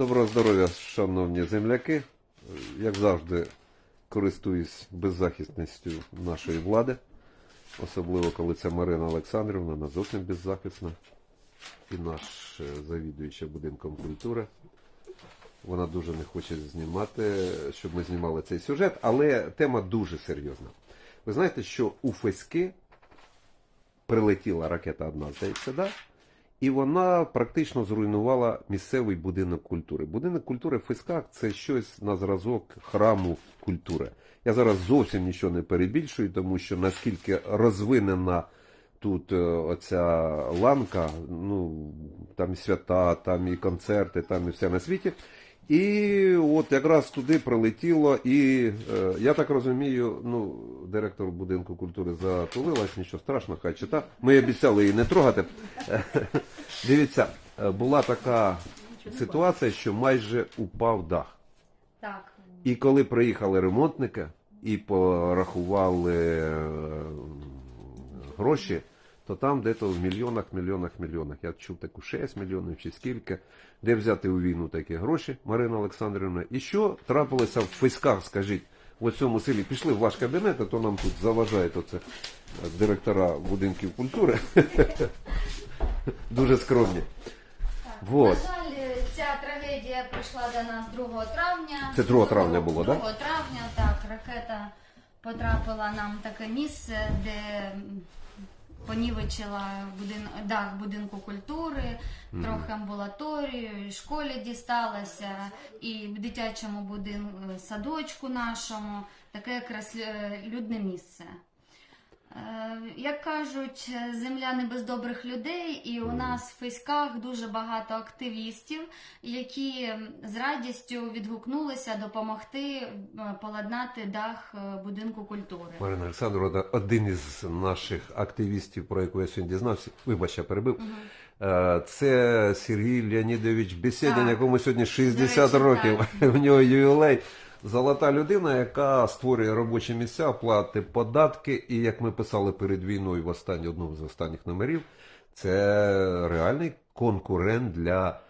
Доброго здоров'я, шановні земляки. Як завжди, користуюсь беззахисністю нашої влади, особливо коли це Марина Олександрівна, вона зовсім беззахисна. І наш е, завідуючий будинком культури. Вона дуже не хоче знімати, щоб ми знімали цей сюжет, але тема дуже серйозна. Ви знаєте, що у Феськи прилетіла ракета одна, здається, да? І вона практично зруйнувала місцевий будинок культури. Будинок культури в Фисках це щось на зразок храму культури. Я зараз зовсім нічого не перебільшую, тому що наскільки розвинена тут е, оця ланка, ну там і свята, там і концерти, там і все на світі. І от якраз туди прилетіло, і е, я так розумію, ну, директор будинку культури затулилась, нічого страшного, хай чита. Ми обіцяли її не трогати. Дивіться, е, була така ситуація, що майже упав дах. Так. І коли приїхали ремонтники і порахували гроші, то там десь в мільйонах, мільйонах, мільйонах. Я чув таку 6 мільйонів чи скільки. Де взяти у війну такі гроші, Марина Олександрівна? І що трапилося в Феськах, скажіть, в цьому селі? Пішли в ваш кабінет, а то нам тут заважають оце е, директора будинків культури. Дуже скромні. Вот. На жаль, ця трагедія прийшла до нас 2 травня. Це 2 травня було, 2 да? травня, так, ракета потрапила нам в таке місце, де понівечила будин... дах будинку культури, трохи амбулаторію, і школі дісталася, і в дитячому будинку садочку нашому, таке якраз е, людне місце. Е, Як кажуть, земля не без добрих людей, і у нас в Фейськах дуже багато активістів, які з радістю відгукнулися допомогти е, поладнати дах е, будинку культури. Марина Олександровна, один із наших активістів, про яку я сьогодні дізнався, вибач, я перебив. Е, Це Сергій Леонідович Бесєдін, якому сьогодні 60 речі, років. У нього ювілей. Золота людина, яка створює робочі місця, платить податки, і як ми писали перед війною в останній одному з останніх номерів, це реальний конкурент для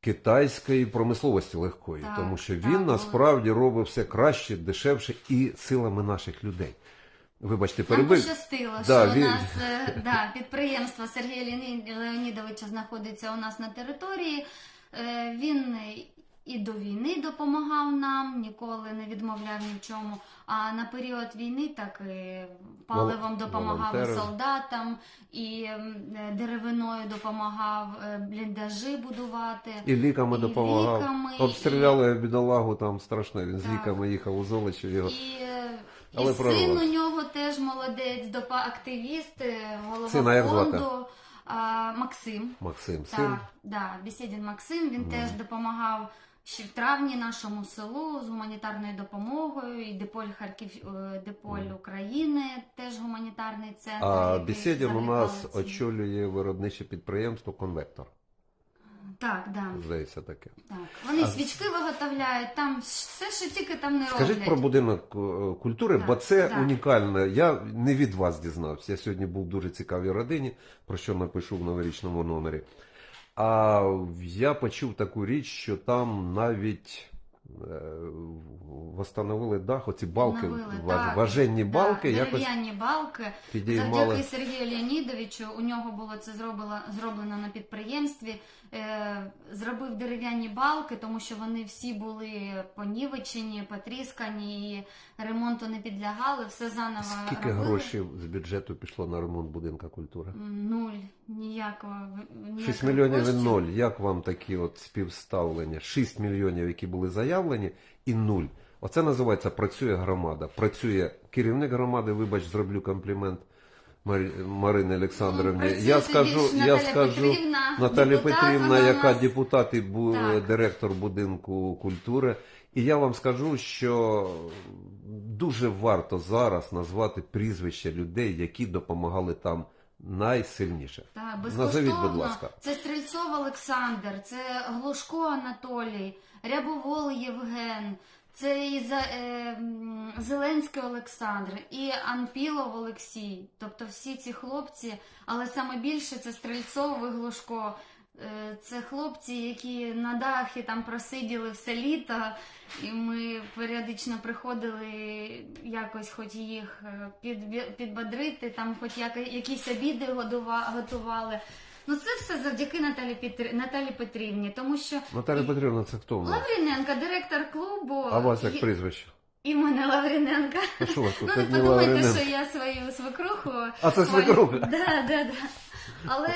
китайської промисловості легкої, Так, тому що так, він було. насправді робить все краще, дешевше і силами наших людей. Вибачте, Нам перебив. пощастило, Да, що він- у нас е, да, підприємство Сергія Леонідовича знаходиться у нас на території. Е, Він і до війни допомагав нам, ніколи не відмовляв ні в чому. А на період війни так і паливом Вол- допомагав і волонтери. солдатам, і е, деревиною допомагав е, бліндажі будувати. І ліками і допомагав. ліками, Обстріляли бідолагу там страшно. Він з ліками їхав у Золочів. Його. І, е, Але і прорвав. син у нього теж молодець, допа активіст, е, голова Сина фонду а, Максим. Максим, син. Так, да, Бесідін Максим. Він теж допомагав ще в травні нашому селу з гуманітарною допомогою. І Деполь Харків, е, Деполь України, теж гуманітарний центр. А який у нас очолює виробниче підприємство Конвектор. Так, да, Здається, таке. так. Вони свічки виготовляють, там все, що тільки там не Скажіть про будинок е, культури, Так, бо це так. унікально. Я не від вас дізнався. Я сьогодні був в дуже цікавій родині, про що напишу в новорічному номері. А я почув таку річ, що там навіть е, восстановили дах, оці балки, Відновили, ва- так. важенні Да, балки, якось дерев'яні балки. підіймали. Завдяки Сергію Леонідовичу у нього було це зроблено, зроблено на підприємстві. Е, зробив дерев'яні балки, тому що вони всі були понівечені, потріскані і ремонту не підлягали. Все заново Скільки робили. грошей з бюджету пішло на ремонт будинка культури? Нуль, ніякого. ніяких 6 мільйонів і коштів. ноль. Як вам такі от співставлення? 6 мільйонів, які були заявлені, і нуль. Оце називається працює громада. Працює керівник громади, вибач, зроблю комплімент Марині Олександровні. Ну, я скажу, я скажу Петрівна, Наталі Петрівна, яка нас. депутат і Так. директор будинку культури. І я вам скажу, що дуже варто зараз назвати прізвища людей, які допомагали там найсильніше. Так, Назовіть, будь ласка. Це Стрельцов Олександр, це Глушко Анатолій, Рябовол Євген, це і е, Зеленський Олександр, і Анпілов Олексій. Тобто всі ці хлопці, але саме більше це Стрельцов і Глушко. Е, Це хлопці, які на дахі там просиділи все літо, і ми періодично приходили якось хоч їх е, під, підбодрити, там хоч якісь обіди готували. Ну це все завдяки Наталі, Петр... Наталі Петрівні, тому що Наталя Петрівна, це хто в нас? Лавріненко, директор клубу, А вас як прізвище? і мене Лавріненко. А що у вас тут Ну не подумайте, що я свою свекруху. А це свекруха? Да, да, да. Але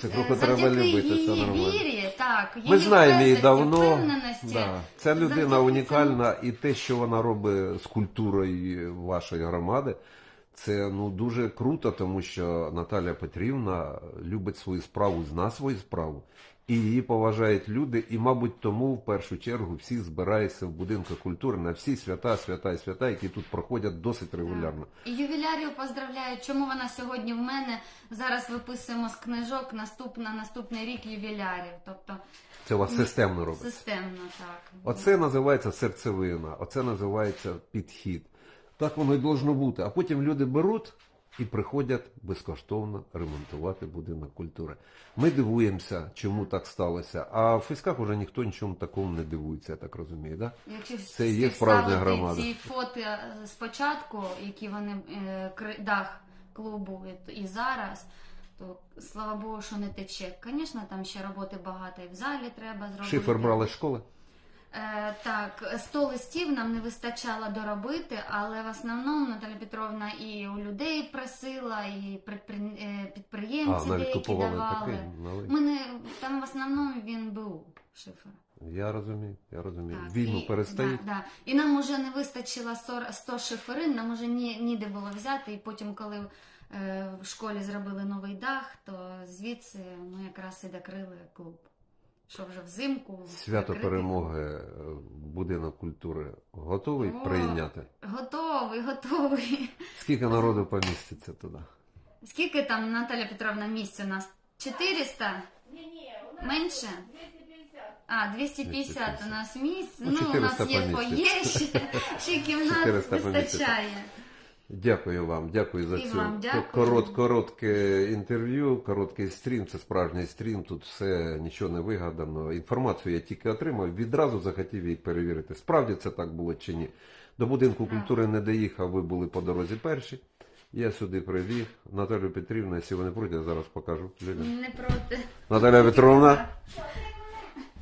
Свекруху е, треба завдяки любити, це її нормально. вірі, так, її Ми знаємо її впевненості, давно. впевненості, Да. Ця людина завдяки унікальна, і те, що вона робить з культурою вашої громади, це ну дуже круто, тому що Наталя Петрівна любить свою справу, зна свою справу, і її поважають люди. І, мабуть, тому в першу чергу всі збираються в будинку культури на всі свята, свята і свята, які тут проходять досить регулярно. І ювілярію поздравляю. Чому вона сьогодні в мене? Зараз виписуємо з книжок наступ, на наступний рік ювілярів. Тобто Це у вас системно робиться. системно так. Оце називається серцевина, оце називається підхід. Так воно і должно бути. А потім люди беруть і приходять безкоштовно ремонтувати будинок культури. Ми дивуємося, чому так сталося. А в Фісках вже ніхто нічому такому не дивується, я так розумію. Да? Якщо Це і є справжня громада. ці фото е, спочатку, які вони е, дах клубу і, і зараз, то слава Богу, що не тече. Звісно, там ще роботи багато і в залі треба зробити. Шифер брали з школи. Е, так, 100 листів нам не вистачало доробити, але в основному Наталя Петровна і у людей просила, і е, А, навіть деякі купували давали. такий. новий. Ми не там в основному він був шифер. Я розумію, я розумію. Так, Війну перестають. Да, да. І нам уже не вистачило 40 100 шиферин, нам уже ні, ніде було взяти. І потім, коли е, в школі зробили новий дах, то звідси ми якраз і докрили клуб. Що вже взимку. Свято закрити. перемоги, е, будинок культури готовий О. прийняти. Готовий, готовий. Скільки народу поміститься туди? Скільки там Наталя Петровна місць у нас? 400? Менше? А, 250 у нас місць. Ну, Ну, у нас є поміститься. фоє, ще, ще кімнат 400 поміститься. Дякую вам, дякую за цю корот, коротке інтерв'ю, короткий стрім. Це справжній стрім. Тут все нічого не вигадано. Інформацію я тільки отримав. Відразу захотів її перевірити. Справді це так було чи ні. До будинку культури не доїхав. Ви були по дорозі перші. Я сюди привів. Наталю Петрівну, якщо ви не проти, я зараз покажу. Не проти. Наталя Петровна.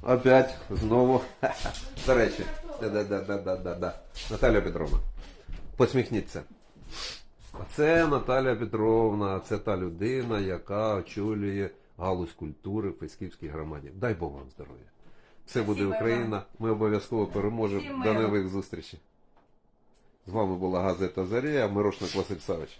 Опять, знову. До речі. Да-да-да-да-да-да. Наталя Петровна. Посміхніться. Це Наталя Петровна, це та людина, яка очолює галузь культури в Фейськівській громаді. Дай Бог вам здоров'я. Все буде Спасибо Україна. Ми обов'язково переможемо. Всім До миру. нових зустрічей. З вами була газета Зарія, Мирошник Василь Савич.